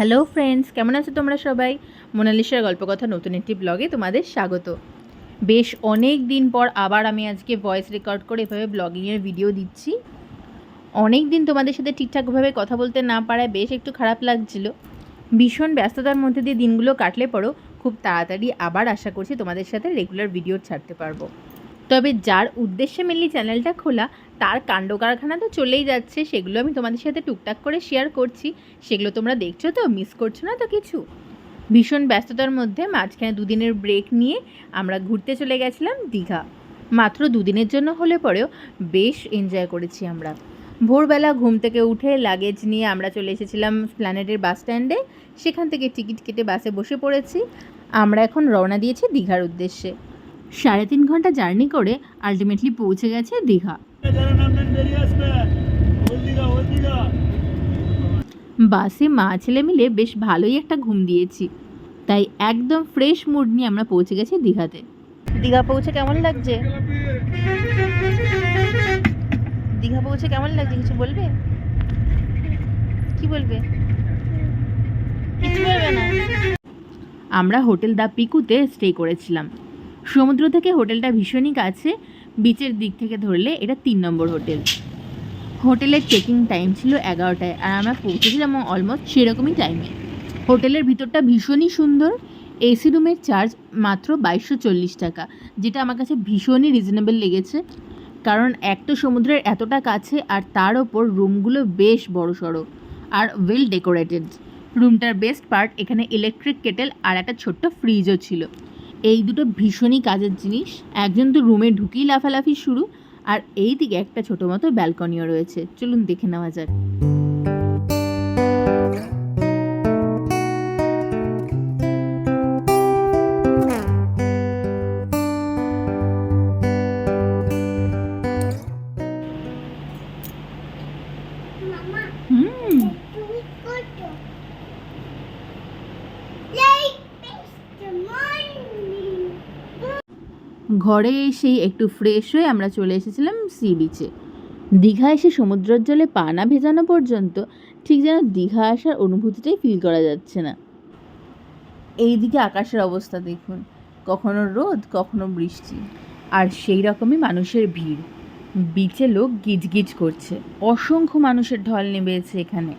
Hello friends কেমন আছো তোমরা সবাই? মোনালিসার গল্পকথা নতুন একটি ব্লগে তোমাদের স্বাগত। বেশ অনেক দিন পর আবার আমি আজকে ভয়েস রেকর্ড করে এভাবে ব্লগিংয়ের ভিডিও দিচ্ছি। অনেক দিন তোমাদের সাথে ঠিকঠাকভাবে কথা বলতে না পারায় বেশ একটু খারাপ লাগছিল। ভীষণ ব্যস্ততার মধ্যে দিয়ে দিনগুলো কাটলে পরও খুব তাড়াতাড়ি আবার আশা করছি তোমাদের সাথে রেগুলার ভিডিও ছাড়তে পারব। তবে যার উদ্দেশ্যে মেনলি চ্যানেলটা খোলা তার কাণ্ড কারখানা তো চলেই যাচ্ছে, সেগুলো আমি তোমাদের সাথে টুকটাক করে শেয়ার করছি। সেগুলো তোমরা দেখছ তো মিস করছ না তো কিছু? ভীষণ ব্যস্ততার মধ্যে মাঝখানে দুদিনের ব্রেক নিয়ে আমরা ঘুরতে চলে গেছিলাম দীঘা। মাত্র দুদিনের জন্য হলে পরেও বেশ এনজয় করেছি আমরা। ভোরবেলা ঘুম থেকে উঠে লাগেজ নিয়ে আমরা চলে এসেছিলাম প্ল্যানেটের বাস স্ট্যান্ডে সেখান থেকে টিকিট কেটে বাসে বসে পড়েছি। আমরা এখন রওনা দিয়েছি দীঘার উদ্দেশ্যে। সাড়ে তিন ঘণ্টা জার্নি করে আলটিমেটলি পৌঁছে গেছে দীঘা। বাসে মা ছেলে মিলে বেশ ভালোই একটা ঘুম দিয়েছি। তাই একদম ফ্রেশ মুড নিয়ে আমরা পৌঁছে গেছি দীঘাতে। দীঘা পৌঁছে কেমন লাগছে? দীঘা পৌঁছে কেমন লাগছে? কিছু বলবে? কি বলবে? কিছু বলবে না। আমরা হোটেল দা পিকুতে স্টে করেছিলাম। সমুদ্র থেকে হোটেলটা ভীষণই কাছে। বিচের দিক থেকে ধরলে এটা তিন নম্বর হোটেল। হোটেলের চেকিং টাইম ছিল এগারোটায় আর আমরা পৌঁছেছিলাম অলমোস্ট সেরকমই টাইমে হোটেলের ভিতরটা ভীষণই সুন্দর, এসি রুমের চার্জ মাত্র বাইশশো চল্লিশ টাকা, যেটা আমার কাছে ভীষণই রিজনেবল লেগেছে। কারণ এক তো সমুদ্রের এতটা কাছে আর তার ওপর রুমগুলো বেশ বড় সড়ো আর ওয়েল ডেকোরেটেড রুমটার বেস্ট পার্ট এখানে ইলেকট্রিক কেটেল আর একটা ছোট্ট ফ্রিজও ছিল। এই দুটো ভীষণই কাজের জিনিস। একজন তো রুমে ঢুকেই লাফালাফি শুরু, আর এই দিকে একটা ছোট মতো ব্যালকনিও রয়েছে। চলুন দেখে নেওয়া যাক। ঘরে এসেই একটু ফ্রেশ হয়ে আমরা চলে এসেছিলাম সি বিচে দীঘা এসে সমুদ্রের জলে পা না ভেজানো পর্যন্ত ঠিক যেন দীঘা আসার অনুভূতিটাই ফিল করা যাচ্ছে না। এইদিকে আকাশের অবস্থা দেখুন, কখনো রোদ, কখনো বৃষ্টি, আর সেই রকমই মানুষের ভিড়। বিচে লোক গিজগিজ করছে, অসংখ্য মানুষের ঢল নেমেছে এখানে।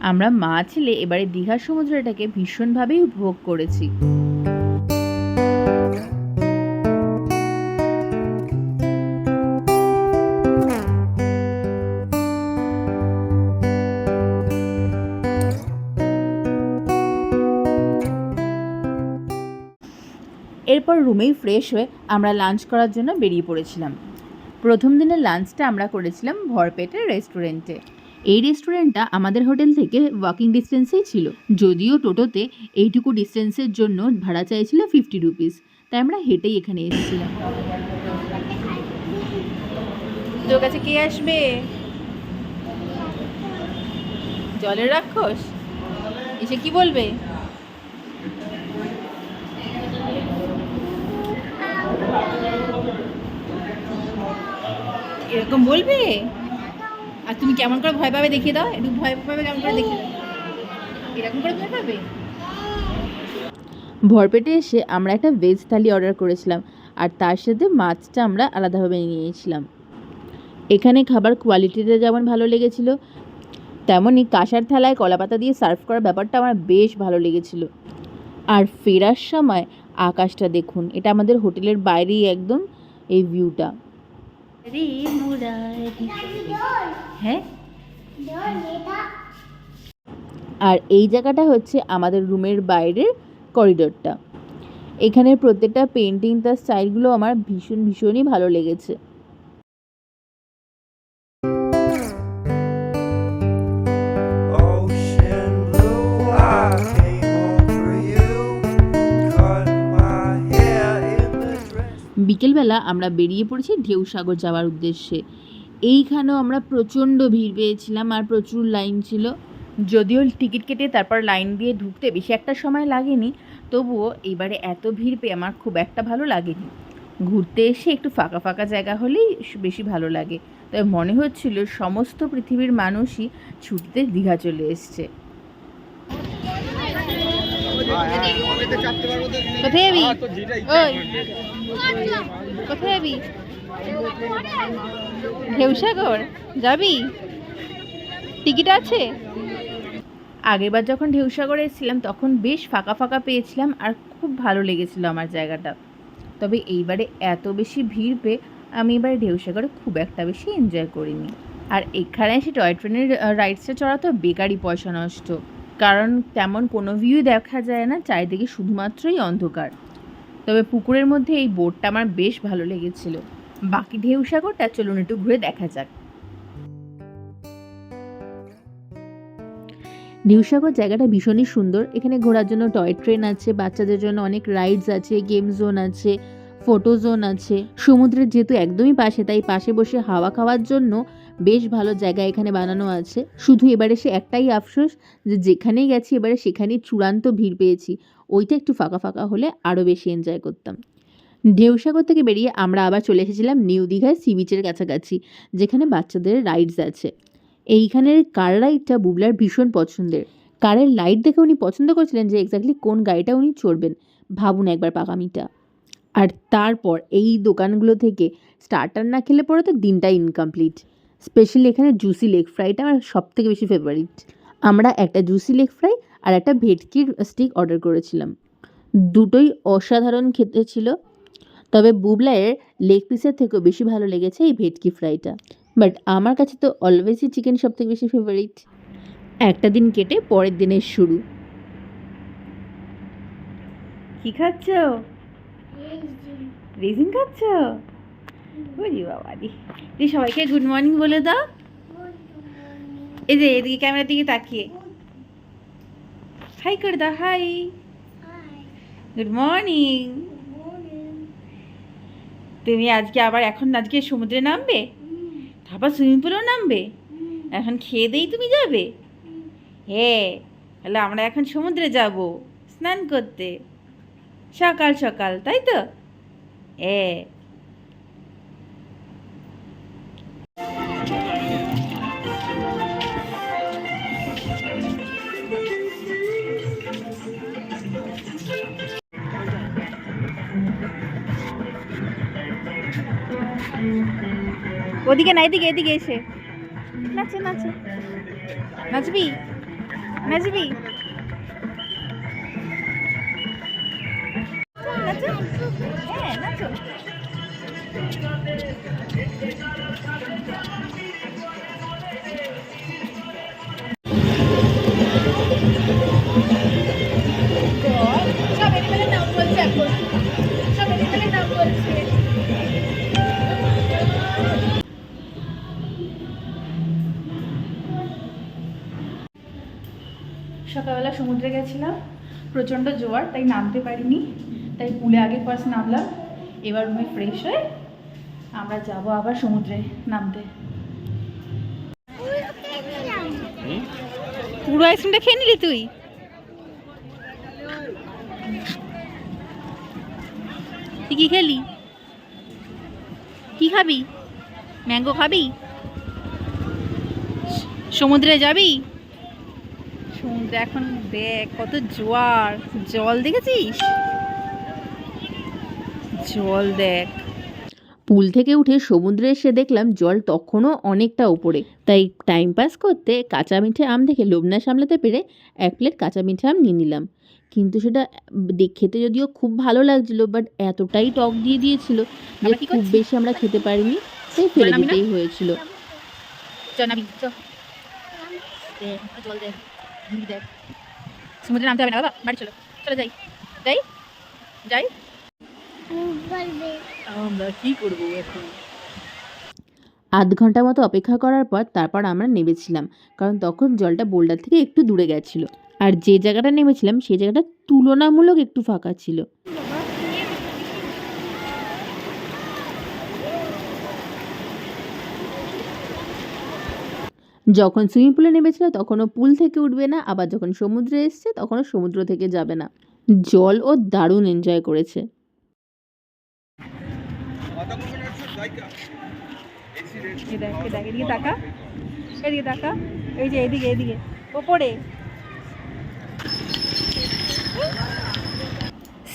আমরা মা ছেলে এবারে দীঘার সমুদ্রটাকে ভীষণভাবেই উপভোগ করেছি। এরপর রুমেই ফ্রেশ হয়ে আমরা লাঞ্চ করার জন্য বেরিয়ে পড়েছিলাম। প্রথম দিনের লাঞ্চটা আমরা করেছিলাম ভরপেটের রেস্টুরেন্টে এই রেস্টুরেন্টটা আমাদের হোটেল থেকে ওয়াকিং ডিস্টেন্সেই ছিল, যদিও টোটোতে এইটুকু ডিস্টেন্সের জন্য ভাড়া চাইছিল ফিফটি রুপিস তাই আমরা হেঁটেই এখানে এসেছিলাম। তোর কাছে কে আসবে? জলের রাক্ষস? এসে কি বলবে? এরকম বলবে? আর তুমি কেমন করে ভয় পাবে দেখিয়ে দাও? একটু ভয় পাবে, কেমন করে দেখিয়ে দাও? এরকম করে ভয় পাবে? ভরপেটে এসে আমরা একটা ভেজ থালি অর্ডার করেছিলাম, আর তার সাথে মাছটা আমরা আলাদাভাবে নিয়েছিলাম এখানে খাবার কোয়ালিটিটা যেমন ভালো লেগেছিল তেমনই কাঁসার থালায় কলাপাতা দিয়ে সার্ভ করার ব্যাপারটা আমার বেশ ভালো লেগেছিল। আর ফেরার সময় আকাশটা দেখুন। এটা আমাদের হোটেলের বাইরেই একদম এই ভিউটা। হ্যাঁ? আর এই জায়গাটা হচ্ছে আমাদের রুমের বাইরের করিডোরটা। এখানে প্রত্যেকটা পেন্টিং তার স্টাইলগুলো আমার ভীষণ ভীষণই ভালো লেগেছে। বিকেলবেলা আমরা বেরিয়ে পড়েছি ঢেউসাগর যাওয়ার উদ্দেশ্যে। এইখানেও আমরা প্রচণ্ড ভিড় পেয়েছিলাম আর প্রচুর লাইন ছিল। যদিও টিকিট কেটে তারপর লাইন দিয়ে ঢুকতে বেশি একটা সময় লাগেনি তবুও এবারে এত ভিড় পেয়ে আমার খুব একটা ভালো লাগেনি। ঘুরতে এসে একটু ফাঁকা ফাঁকা জায়গা হলেই বেশি ভালো লাগে। তবে মনে হচ্ছিল সমস্ত পৃথিবীর মানুষই ছুটিতে দীঘা চলে এসছে। কোথায় ওই। কোথায় যাবি? ঢেউসাগর যাবি? টিকিট আছে? আগেরবার যখন ঢেউসাগরে এসেছিলাম, তখন বেশ ফাঁকা ফাঁকা পেয়েছিলাম আর খুব ভালো লেগেছিল আমার জায়গাটা। তবে এইবারে এত বেশি ভিড় পেয়ে আমি এবারে ঢেউসাগরে খুব একটা বেশি এনজয় করিনি। আর এখানে এসে টয় ট্রেনের রাইডসটা চড়া তো বেকারই পয়সা নষ্ট। কারণ তেমন কোনো ভিউ দেখা যায় না, চারিদিকে শুধুমাত্রই অন্ধকার। তবে পুকুরের মধ্যে এই বোটটা আমার বেশ ভালো লেগেছিল। বাকি ঢেউ ঢেউসাগরটা চলুন একটু ঘুরে দেখা যাক। ঢেউসাগর জায়গাটা ভীষণই সুন্দর। এখানে ঘোরার জন্য টয় ট্রেন আছে, বাচ্চাদের জন্য অনেক রাইডস আছে, গেম জোন আছে, ফটো জোন আছে। সমুদ্রের যেহেতু একদমই পাশে, তাই পাশে বসে হাওয়া খাওয়ার জন্য বেশ ভালো জায়গা এখানে বানানো আছে। শুধু এবারে সে একটাই আফসোস যে যেখানেই গেছি, এবারে সেখানেই চূড়ান্ত ভিড় পেয়েছি। ওইটা একটু ফাঁকা ফাঁকা হলে আরও বেশি এনজয় করতাম। ঢেউসাগর থেকে বেরিয়ে আমরা আবার চলে এসেছিলাম নিউ দীঘায় সি বিচের কাছাকাছি, যেখানে বাচ্চাদের রাইডস আছে। এইখানের কার রাইডটা বুবলার ভীষণ পছন্দের। কারের লাইট দেখে উনি পছন্দ করছিলেন যে এক্স্যাক্টলি কোন গাড়িটা উনি চড়বেন। ভাবুন একবার পাকামিটা। আর তারপর এই দোকানগুলো থেকে স্টার্টার না খেলে পরে তো দিনটাই ইনকমপ্লিট স্পেশালি এখানে জুসি লেগ ফ্রাইটা আমার সব থেকে বেশি ফেভারিট আমরা একটা জুসি লেগ ফ্রাই আর একটা ভেটকির স্টিক অর্ডার করেছিলাম। দুটোই অসাধারণ খেতে ছিল। তবে বুবলায়ের লেগ পিসের থেকেও বেশি ভালো লেগেছে এই ভেটকি ফ্রাইটা বাট আমার কাছে তো অলওয়েজই চিকেন সব থেকে বেশি ফেভারিট একটা দিন কেটে পরের দিনের শুরু। কি খাচ্ছ? রেজিন খাচ্ছ? বলি বাবা দি তুই সবাইকে গুড মর্নিং বলে দাও। এই যে এদিকে ক্যামেরার দিকে তাকিয়ে। হাই করে দাও হাই গুড মর্নিং তুমি আজকে আবার এখন আজকে সমুদ্রে নামবে? তারপর সুইমিং পুলেও নামবে? এখন খেয়ে দেই তুমি যাবে? হ্যাঁ তাহলে আমরা এখন সমুদ্রে যাব স্নান করতে। সকাল সকাল তাই তো? হ্যাঁ ওদিকে না এদিকে এদিকে এসে। নাচে নাচে। নাচবি? নাচবি? প্রচণ্ড জোয়ার তাই নামতে পারিনি। তাই পুলে আগে ফার্স্ট নামলাম। এবার রুমে ফ্রেশ হয়ে আমরা যাব আবার সমুদ্রে নামতে। পুরো আইসক্রিমটা খেয়ে নিলি তুই? তুই কি খেলি? কি খাবি? ম্যাঙ্গো খাবি? সমুদ্রে যাবি? সমুদ্রে এখন দেখ কত জোয়ার। জল দেখেছিস? জল দেখ। পুল থেকে উঠে সমুদ্রে এসে দেখলাম জল তখনও অনেকটা উপরে। তাই টাইম পাস করতে কাঁচা মিঠে আম দেখে লোভ না সামলাতে পেরে এক প্লেট কাঁচা মিঠে আম নিয়ে নিলাম। কিন্তু সেটা খেতে যদিও খুব ভালো লাগছিল বাট এতটাই টক দিয়ে দিয়েছিল যে খুব বেশি আমরা খেতে পারিনি তাই ফেলে দিতেই হয়েছিল। জল দেখ। সমুদ্রে নামতে হবে না বাবা বাড়ি চলো। চলো যাই। যাই? যাই? আমরা কি করব এখন? আধ ঘণ্টা মতো অপেক্ষা করার পর তারপর আমরা নেমেছিলাম কারণ তখন জলটা বোল্ডার থেকে একটু দূরে গেছিল। আর যে জায়গাটা নেমেছিলাম সেই জায়গাটা তুলনামূলক একটু ফাঁকা ছিল। যখন সুইমিং পুলে নেমেছিল তখনও পুল থেকে উঠবে না আবার যখন সমুদ্রে এসছে তখনও সমুদ্র থেকে যাবে না। জল ও দারুণ এনজয় করেছে। এ দেখ এ দেখ এদিকে তাকা। এদিকে তাকা। এই যে এদিকে এদিকে। ওপরে।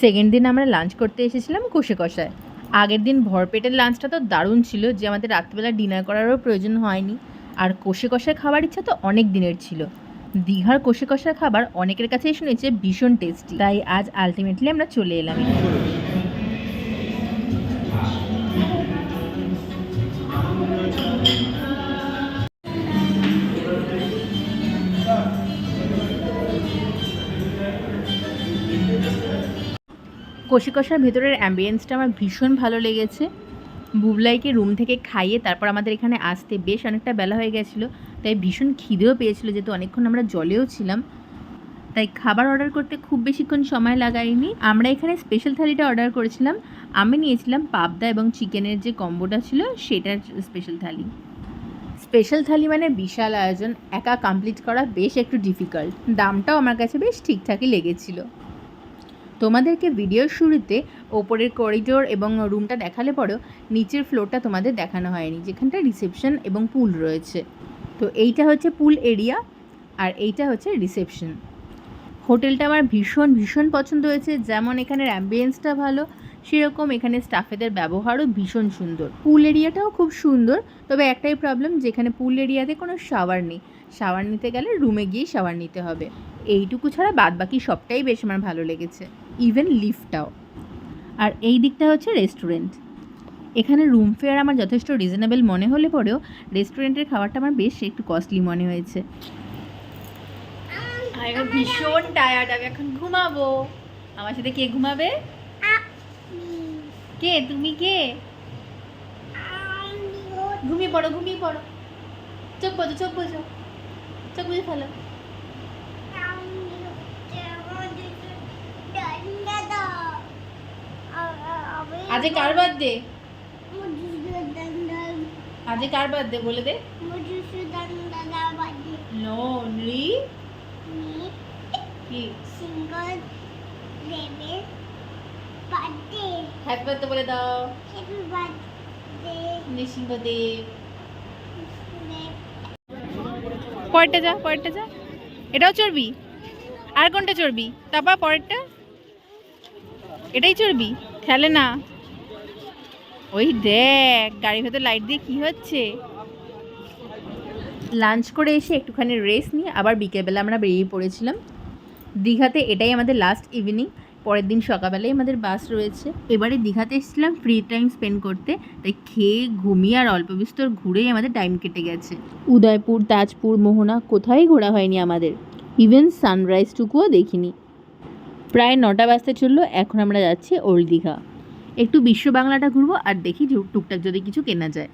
সেকেন্ড দিন আমরা লাঞ্চ করতে এসেছিলাম কষে কষায় আগের দিন ভরপেটের লাঞ্চটা তো দারুণ ছিল যে আমাদের রাত্রিবেলা ডিনার করারও প্রয়োজন হয়নি। আর কষে কষায় খাবার ইচ্ছা তো অনেক দিনের ছিল। দীঘার কষে কষার খাবার অনেকের কাছেই শুনেছে ভীষণ টেস্টি তাই আজ আলটিমেটলি আমরা চলে এলাম। কষি কষার ভেতরের অ্যাম্বিয়েন্সটা আমার ভীষণ ভালো লেগেছে। বুবলাইকে রুম থেকে খাইয়ে তারপর আমাদের এখানে আসতে বেশ অনেকটা বেলা হয়ে গেছিল। তাই ভীষণ খিদেও পেয়েছিল যেহেতু অনেকক্ষণ আমরা জলেও ছিলাম। তাই খাবার অর্ডার করতে খুব বেশিক্ষণ সময় লাগাইনি আমরা এখানে স্পেশাল থালিটা অর্ডার করেছিলাম। আমি নিয়েছিলাম পাবদা এবং চিকেনের যে কম্বোটা ছিল সেটার স্পেশাল থালি। স্পেশাল থালি মানে বিশাল আয়োজন। একা কমপ্লিট করা বেশ একটু ডিফিকাল্ট দামটাও আমার কাছে বেশ ঠিকঠাকই লেগেছিল। তোমাদেরকে ভিডিওর শুরুতে ওপরের করিডোর এবং রুমটা দেখালে পরেও নিচের ফ্লোরটা তোমাদের দেখানো হয়নি যেখানটা রিসেপশন এবং পুল রয়েছে। তো এইটা হচ্ছে পুল এরিয়া আর এইটা হচ্ছে রিসেপশন হোটেলটা আমার ভীষণ ভীষণ পছন্দ হয়েছে। যেমন এখানের অ্যাম্বিয়েন্সটা ভালো, সেরকম এখানে স্টাফেদের ব্যবহারও ভীষণ সুন্দর। পুল এরিয়াটাও খুব সুন্দর, তবে একটাই প্রবলেম যেখানে পুল এরিয়াতে কোনো শাওয়ার নেই। শাওয়ার নিতে গেলে রুমে গিয়েই শাওয়ার নিতে হবে। এইটুকু ছাড়া বাদ বাকি সবটাই বেশ আমার ভালো লেগেছে। ইভেন লিফটটাও আর এই দিকটা হচ্ছে রেস্টুরেন্ট এখানে রুম ফেয়ার আমার যথেষ্ট রিজনেবল মনে হলে পরেও রেস্টুরেন্টের খাবারটা আমার বেশ একটু কস্টলি মনে হয়েছে। ভীষণ টায়ার্ড আমি এখন ঘুমাবো। আমার সাথে কে ঘুমাবে? কে? তুমি কে? ঘুমিয়ে পড়ো ঘুমিয়ে পড়ো। চোখ বোঝো চোখ বোঝো। চোখ বুঝে ফেলো। আজকে কার বার্থডে আজকে কার বার্থডে বলে দে। নো রি কি? Single baby birthday happy birthday বলে দাও। হ্যাপি বার্থডে পরেরটা যা পরেরটা যা। এটাও চড়বি? আর কোনটা চড়বি? তারপর পরেরটা? এটাই চড়বি? খেলে না। ওই দেখ, গাড়ির ভেতর লাইট দিয়ে কি হচ্ছে? লাঞ্চ করে এসে একটুখানি রেস্ট নিয়ে আবার বিকেলবেলা আমরা বেরিয়ে পড়েছিলাম। দীঘাতে এটাই আমাদের লাস্ট ইভিনিং পরের দিন সকালবেলায় আমাদের বাস রয়েছে। এবারে দীঘাতে এসেছিলাম ফ্রি টাইম স্পেন্ড করতে, তাই খেয়ে, ঘুমিয়ে আর অল্প বিস্তর ঘুরেই আমাদের টাইম কেটে গেছে। উদয়পুর, তাজপুর, মোহনা কোথায় ঘোরা হয়নি আমাদের? ইভেন সানরাইজটুকুও দেখিনি। প্রায় নটা বাজতে চলল, এখন আমরা যাচ্ছি ওল্ড দীঘা। একটু বিশ্ব বাংলাটা ঘুরবো আর দেখি টুকটাক যদি কিছু কেনা যায়।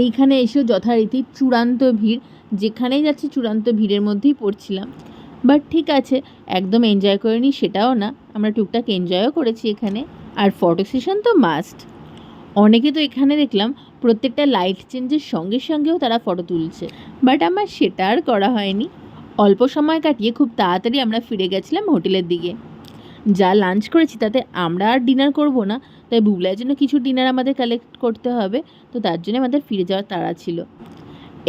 এইখানে এসেও যথারীতি চূড়ান্ত ভিড়, যেখানেই যাচ্ছি চূড়ান্ত ভিড়ের মধ্যেই পড়ছিলাম। বাট ঠিক আছে, একদম এনজয় করিনি সেটাও না। আমরা টুকটাক এনজয়ও করেছি এখানে। আর ফটো সেশন তো মাস্ট অনেকে তো এখানে দেখলাম প্রত্যেকটা লাইট চেঞ্জের সঙ্গে সঙ্গেও তারা ফটো তুলছে। বাট আমার সেটা আর করা হয়নি। অল্প সময় কাটিয়ে খুব তাড়াতাড়ি আমরা ফিরে গেছিলাম হোটেলের দিকে। যা লাঞ্চ করেছি তাতে আমরা আর ডিনার করব না। তাই বুবলাইয়ের জন্য কিছু ডিনার আমাদের কালেক্ট করতে হবে। তো তার জন্য আমাদের ফিরে যাওয়ার তাড়া ছিল।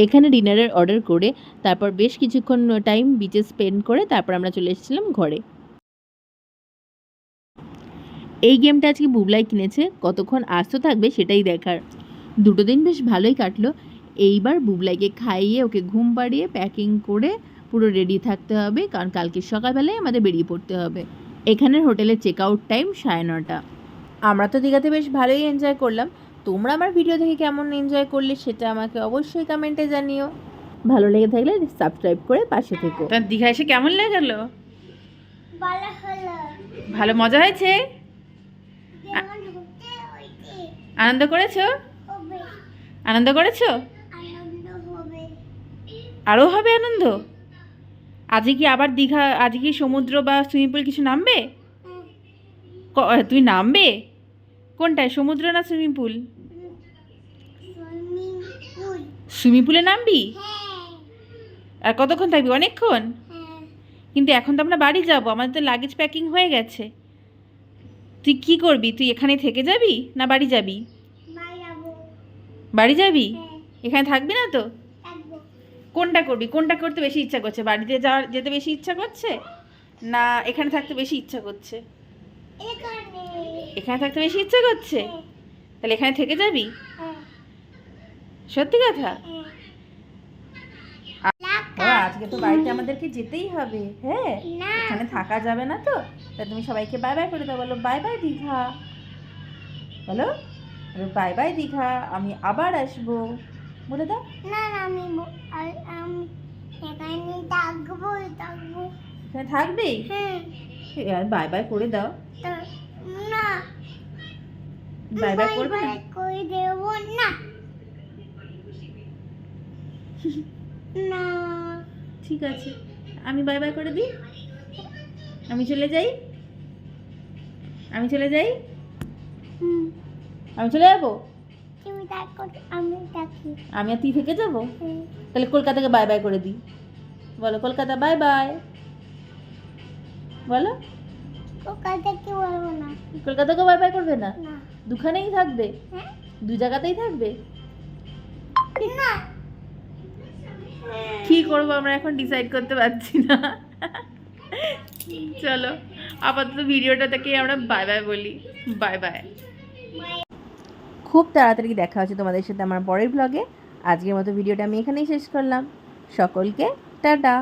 এখানে ডিনারের অর্ডার করে তারপর বেশ কিছুক্ষণ টাইম বিচে স্পেন্ড করে তারপর আমরা চলে এসেছিলাম ঘরে। এই গেমটা আজকে বুবলাই কিনেছে। কতক্ষণ আস্ত থাকবে সেটাই দেখার। দুটো দিন বেশ ভালোই কাটলো। এইবার বুবলাইকে খাইয়ে ওকে ঘুম পাড়িয়ে প্যাকিং করে পুরো রেডি থাকতে হবে। কারণ কালকে সকালবেলায় আমাদের বেরিয়ে পড়তে হবে। এখানের হোটেলের চেক আউট টাইম সাড়ে নটা আমরা তো দীঘাতে বেশ ভালোই এনজয় করলাম। তোমরা আমার ভিডিও দেখে কেমন এনজয় করলে সেটা আমাকে অবশ্যই কমেন্টে জানিও। ভালো লেগে থাকলে সাবস্ক্রাইব করে পাশে থেকো। তার দীঘা এসে কেমন লাগল? ভালো ভালো মজা হয়েছে? আনন্দ করেছ? আনন্দ করেছ? আনন্দ হবে। আরও হবে আনন্দ? আজকে কি আবার দীঘা আজকে কি সমুদ্র বা সুইমিং পুল কিছু নামবে? তুই নামবে? কোনটায়? সমুদ্র না সুইমিং পুল? সুইমিং পুলে। নামবি? হ্যাঁ। আর কতক্ষণ থাকবি? অনেকক্ষণ? হ্যাঁ। কিন্তু এখন তো আমরা বাড়ি যাব আমাদের তো লাগেজ প্যাকিং হয়ে গেছে। তুই কি করবি? তুই এখানে থেকে যাবি না বাড়ি যাবি? বাড়ি যাবি। হ্যাঁ। এখানে থাকবি না তো? কোনটা করবি? কোনটা করতে বেশি ইচ্ছা করছে? বাড়িতে যাওয়ার যেতে বেশি ইচ্ছা করছে? না এখানে থাকতে বেশি ইচ্ছা করছে। এখানে। থাকতে বেশি ইচ্ছা করছে? হ্যাঁ। তাহলে এখানে থেকে যাবি? হ্যাঁ। সত্যি কথা? হ্যাঁ। আজকে তো বাড়িতে আমাদেরকে যেতেই হবে হ্যাঁ? এখানে থাকা যাবে না তো তা তুমি সবাইকে বাই বাই করে দাও বলো বাই বাই দীঘা। বলো বাই বাই দীঘা আমি আবার আসব। বলে দাও। না না আমি আমি এখানে থাকব থাকব। এখানে থাকবেই হ্যাঁ। বাই বাই করে দাও। না। বাই বাই করবে না? করে দেবো না। না। ঠিক আছে। আমি বাই বাই করে দিই? আমি চলে যাই? আমি চলে যাই? আমি চলে যাব? আমি আর তুই থেকে যাব। তাহলে কলকাতাকে বাই বাই করে দিই। বলো কলকাতা বাই বাই বলো। ওখানে কি বলব না। কলকাতাকে বাই বাই করবে না? না। দুখানেই থাকবে? হ্যাঁ। দু জায়গাতেই থাকবে? না কি করব আমরা এখন ডিসাইড করতে পারছি না। চলো আপাতত ভিডিওটা থেকে আমরা বাই বাই বলি। বাই বাই খুব তাড়াতাড়ি দেখা হচ্ছে তোমাদের সাথে আমার পরের ব্লগে আজকের মতো ভিডিওটা আমি এখানেই শেষ করলাম। সকলকে টাটা।